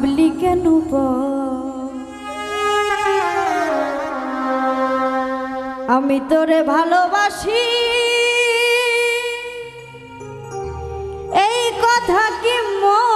ভাবলি কেন আমি তোরে ভালোবাসি। এই কথা কি মন